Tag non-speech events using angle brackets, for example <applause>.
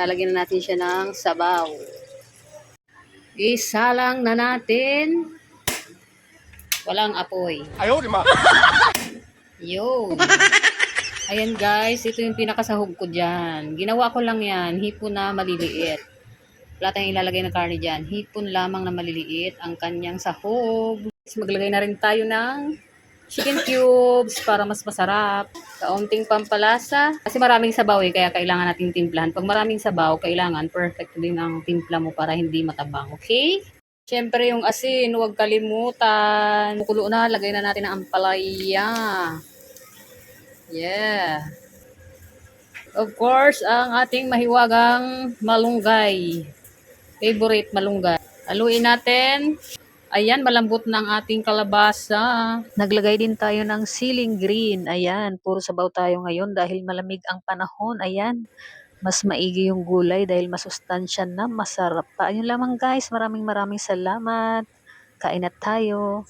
Lalagyan na natin siya ng sabaw. Isalang na natin. Walang apoy. Ayaw, di ma. <laughs> Yun. Ayan guys, ito yung pinakasahog ko dyan. Ginawa ko lang yan, hipon na maliliit. Wala tayong ilalagay ng karne dyan. Hipon lamang na maliliit ang kanyang sahog. Maglagay na rin tayo ng chicken cubes para mas masarap. Kaunting pampalasa. Kasi maraming sabaw eh, kaya kailangan natin timplahan. Pag maraming sabaw, kailangan perfect din ang timpla mo para hindi matabang. Okay? Siyempre yung asin, huwag kalimutan. Mukulo na, lagay na natin ang ampalaya. Yeah. Of course, ang ating mahiwagang malunggay. Favorite malunggay. Haluin natin. Ayan, malambot na ang ating kalabasa. Naglagay din tayo ng ceiling green. Ayan, puro sabaw tayo ngayon dahil malamig ang panahon. Ayan, mas maigi yung gulay dahil masustansya na masarap pa. Ayun lamang guys, maraming maraming salamat. Kain na tayo.